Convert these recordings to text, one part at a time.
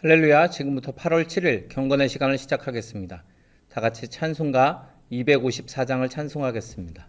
할렐루야. 지금부터 8월 7일 경건의 시간을 시작하겠습니다. 다 같이 찬송가 254장을 찬송하겠습니다.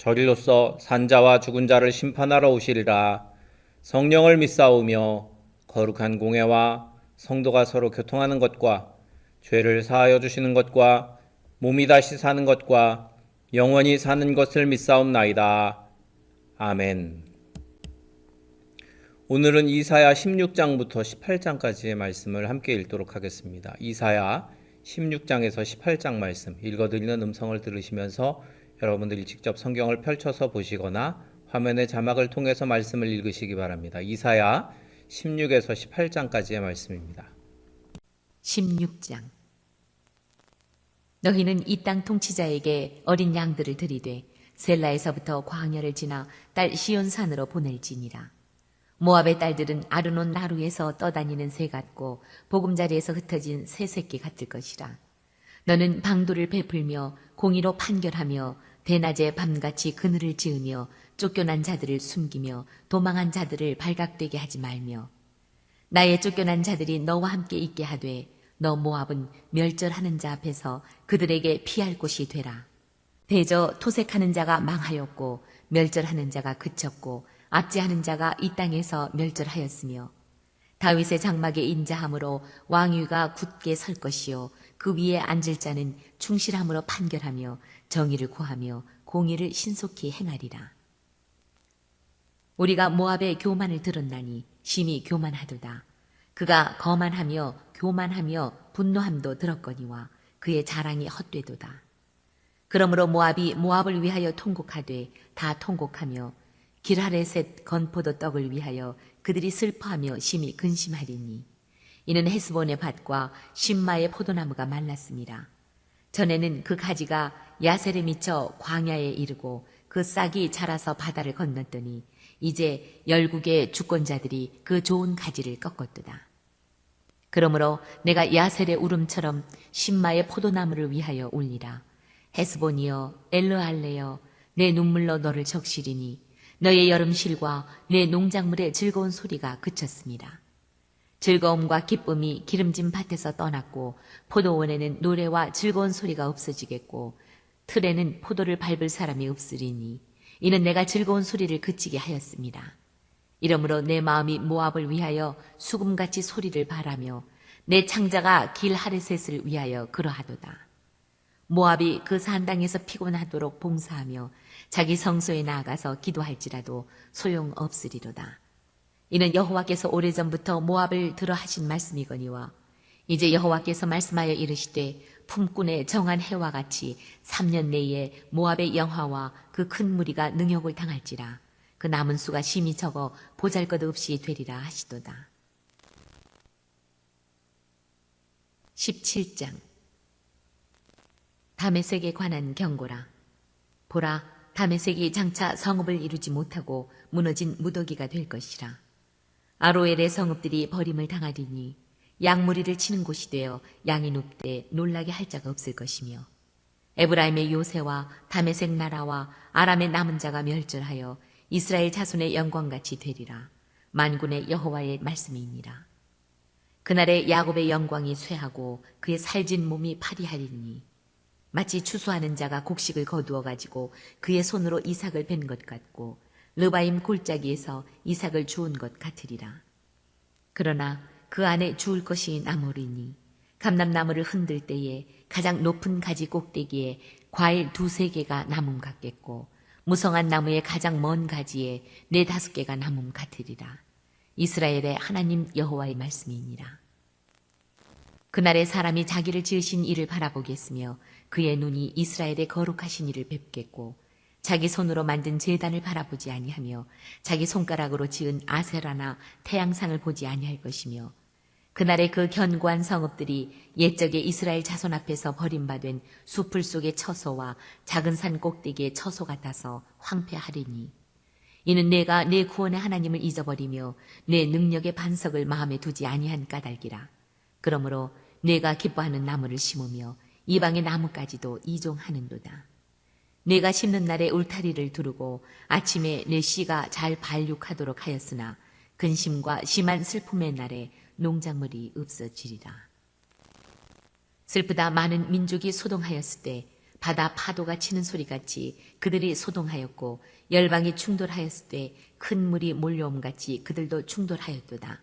저리로서 산자와 죽은 자를 심판하러 오시리라. 성령을 믿사오며 거룩한 공예와 성도가 서로 교통하는 것과 죄를 사하여 주시는 것과 몸이 다시 사는 것과 영원히 사는 것을 믿사옵나이다. 아멘. 오늘은 이사야 16장부터 18장까지의 말씀을 함께 읽도록 하겠습니다. 이사야 16장에서 18장 말씀 읽어드리는 음성을 들으시면서 여러분들이 직접 성경을 펼쳐서 보시거나 화면의 자막을 통해서 말씀을 읽으시기 바랍니다. 이사야 16에서 18장까지의 말씀입니다. 16장 너희는 이 땅 통치자에게 어린 양들을 들이되 셀라에서부터 광야를 지나 딸 시온산으로 보낼지니라. 모압의 딸들은 아르논 나루에서 떠다니는 새 같고 보금자리에서 흩어진 새 새끼 같을 것이라. 너는 방도를 베풀며 공의로 판결하며 대낮에 밤같이 그늘을 지으며 쫓겨난 자들을 숨기며 도망한 자들을 발각되게 하지 말며 나의 쫓겨난 자들이 너와 함께 있게 하되 너 모압은 멸절하는 자 앞에서 그들에게 피할 곳이 되라. 대저 토색하는 자가 망하였고 멸절하는 자가 그쳤고 압제하는 자가 이 땅에서 멸절하였으며 다윗의 장막에 인자함으로 왕위가 굳게 설 것이요 그 위에 앉을 자는 충실함으로 판결하며 정의를 구하며 공의를 신속히 행하리라. 우리가 모압의 교만을 들었나니 심히 교만하도다. 그가 거만하며 교만하며 분노함도 들었거니와 그의 자랑이 헛되도다. 그러므로 모압이 모압을 위하여 통곡하되 다 통곡하며 길하레셋 건포도 떡을 위하여 그들이 슬퍼하며 심히 근심하리니 이는 헤스본의 밭과 신마의 포도나무가 말랐습니다. 전에는 그 가지가 야셀에 미쳐 광야에 이르고 그 싹이 자라서 바다를 건넜더니 이제 열국의 주권자들이 그 좋은 가지를 꺾었도다. 그러므로 내가 야셀의 울음처럼 신마의 포도나무를 위하여 울리라. 헤스본이여 엘르알레여 내 눈물로 너를 적시리니 너의 여름실과 내 농작물의 즐거운 소리가 그쳤습니다. 즐거움과 기쁨이 기름진 밭에서 떠났고 포도원에는 노래와 즐거운 소리가 없어지겠고 틀에는 포도를 밟을 사람이 없으리니 이는 내가 즐거운 소리를 그치게 하였습니다. 이러므로 내 마음이 모압을 위하여 수금같이 소리를 바라며 내 창자가 길 하르셋을 위하여 그러하도다. 모압이 그 산당에서 피곤하도록 봉사하며 자기 성소에 나아가서 기도할지라도 소용없으리로다. 이는 여호와께서 오래전부터 모압을 들어 하신 말씀이거니와 이제 여호와께서 말씀하여 이르시되 품꾼의 정한 해와 같이 3년 내에 모압의 영화와 그 큰 무리가 능욕을 당할지라 그 남은 수가 심히 적어 보잘것없이 되리라 하시도다. 17장 다메섹에 관한 경고라. 보라, 다메섹이 장차 성읍을 이루지 못하고 무너진 무더기가 될 것이라. 아로엘의 성읍들이 버림을 당하리니 양무리를 치는 곳이 되어 양이 눕되 놀라게 할 자가 없을 것이며 에브라임의 요새와 다메섹 나라와 아람의 남은 자가 멸절하여 이스라엘 자손의 영광같이 되리라. 만군의 여호와의 말씀이니라. 그날에 야곱의 영광이 쇠하고 그의 살진 몸이 파리하리니 마치 추수하는 자가 곡식을 거두어 가지고 그의 손으로 이삭을 벤 것 같고 르바임 골짜기에서 이삭을 주운 것 같으리라. 그러나 그 안에 주울 것이 나무리니 감람나무를 흔들 때에 가장 높은 가지 꼭대기에 과일 두세 개가 남음 같겠고 무성한 나무의 가장 먼 가지에 네 다섯 개가 남음 같으리라. 이스라엘의 하나님 여호와의 말씀이니라. 그날에 사람이 자기를 지으신 이를 바라보겠으며 그의 눈이 이스라엘의 거룩하신 이를 뵙겠고 자기 손으로 만든 제단을 바라보지 아니하며 자기 손가락으로 지은 아세라나 태양상을 보지 아니할 것이며 그날에 그 견고한 성읍들이 옛적에 이스라엘 자손 앞에서 버림받은 수풀 속의 처소와 작은 산 꼭대기의 처소 같아서 황폐하리니 이는 내가 내 구원의 하나님을 잊어버리며 내 능력의 반석을 마음에 두지 아니한 까닭이라. 그러므로 내가 기뻐하는 나무를 심으며 이방의 나무까지도 이종하는도다. 내가 심는 날에 울타리를 두르고 아침에 내 씨가 잘 발육하도록 하였으나 근심과 심한 슬픔의 날에 농작물이 없어지리라. 슬프다 많은 민족이 소동하였을 때 바다 파도가 치는 소리같이 그들이 소동하였고 열방이 충돌하였을 때 큰 물이 몰려옴 같이 그들도 충돌하였도다.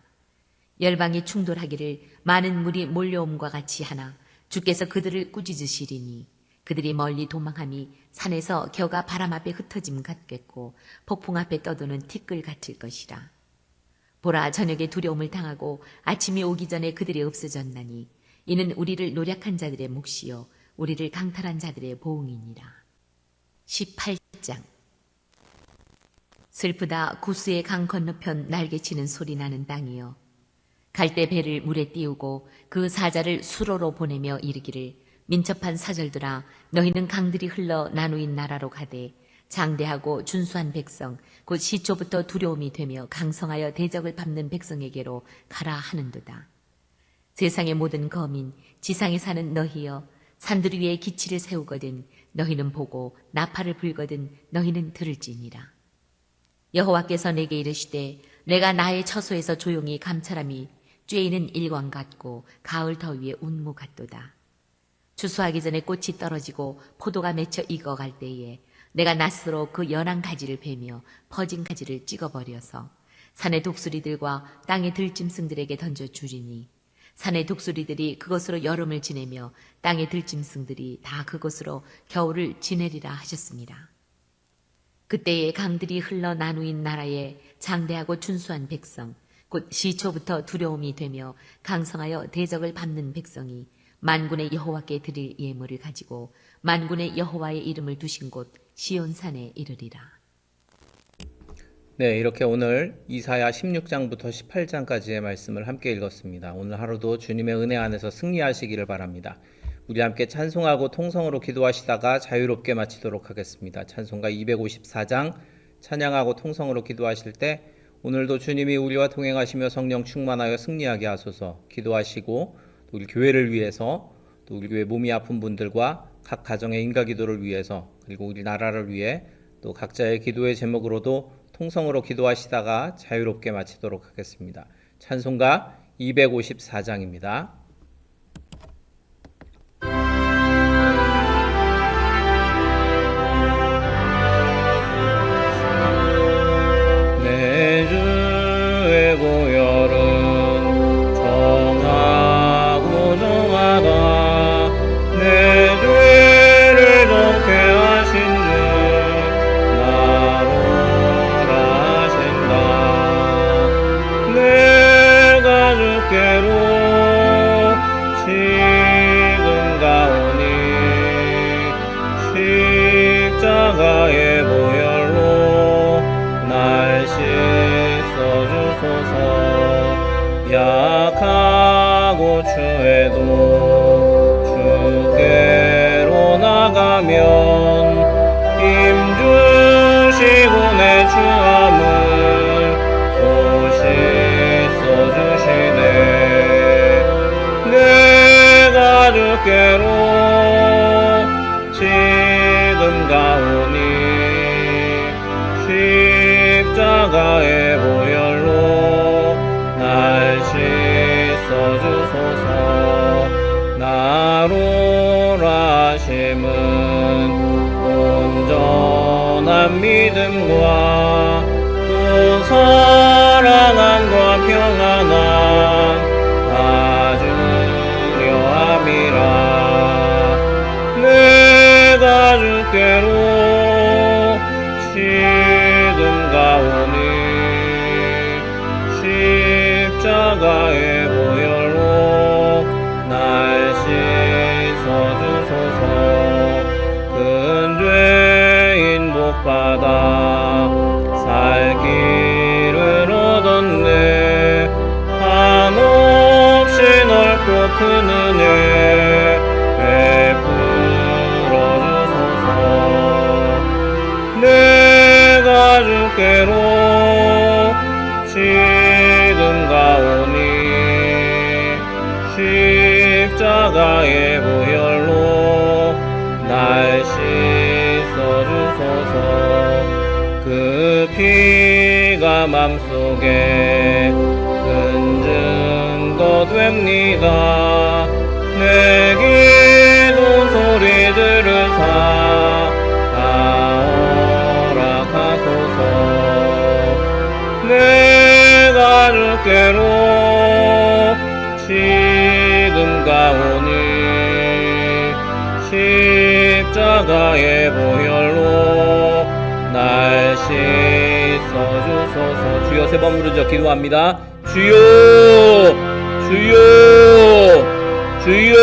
열방이 충돌하기를 많은 물이 몰려옴과 같이 하나 주께서 그들을 꾸짖으시리니 그들이 멀리 도망함이 산에서 겨가 바람 앞에 흩어짐 같겠고 폭풍 앞에 떠도는 티끌 같을 것이라. 보라 저녁에 두려움을 당하고 아침이 오기 전에 그들이 없어졌나니 이는 우리를 노력한 자들의 몫이요 우리를 강탈한 자들의 보응이니라. 18장 슬프다 구스의 강 건너편 날개치는 소리 나는 땅이여 갈대 배를 물에 띄우고 그 사자를 수로로 보내며 이르기를 민첩한 사절들아 너희는 강들이 흘러 나누인 나라로 가되 장대하고 준수한 백성 곧 시초부터 두려움이 되며 강성하여 대적을 밟는 백성에게로 가라 하는도다. 세상의 모든 거민 지상에 사는 너희여 산들 위에 기치를 세우거든 너희는 보고 나팔을 불거든 너희는 들을지니라. 여호와께서 내게 이르시되 내가 나의 처소에서 조용히 감찰함이 쬐이는 일광 같고 가을 더위에 운무 같도다. 추수하기 전에 꽃이 떨어지고 포도가 맺혀 익어갈 때에 내가 낫으로 그 연한 가지를 베며 퍼진 가지를 찍어버려서 산의 독수리들과 땅의 들짐승들에게 던져 주리니 산의 독수리들이 그것으로 여름을 지내며 땅의 들짐승들이 다 그것으로 겨울을 지내리라 하셨습니다. 그때에 강들이 흘러 나누인 나라에 장대하고 준수한 백성, 곧 시초부터 두려움이 되며 강성하여 대적을 밟는 백성이 만군의 여호와께 드릴 예물을 가지고 만군의 여호와의 이름을 두신 곳 시온산에 이르리라. 네, 이렇게 오늘 이사야 16장부터 18장까지의 말씀을 함께 읽었습니다. 오늘 하루도 주님의 은혜 안에서 승리하시기를 바랍니다. 우리 함께 찬송하고 통성으로 기도하시다가 자유롭게 마치도록 하겠습니다. 찬송가 254장 찬양하고 통성으로 기도하실 때 오늘도 주님이 우리와 동행하시며 성령 충만하여 승리하게 하소서 기도하시고 또 우리 교회를 위해서 또 우리 교회 몸이 아픈 분들과 각 가정의 인가 기도를 위해서 그리고 우리 나라를 위해 또 각자의 기도의 제목으로도 통성으로 기도하시다가 자유롭게 마치도록 하겠습니다. 찬송가 254장입니다. 약하고 추해도 하심은 온전한 믿음과 그 피가 맘속에 큰 증거 됩니다. 내 기도 소리 들으사 다 허락하소서. 내가 주께로 지금 가오니 십자가의 주여 세 번 부르죠 기도합니다. 주여 주여 주여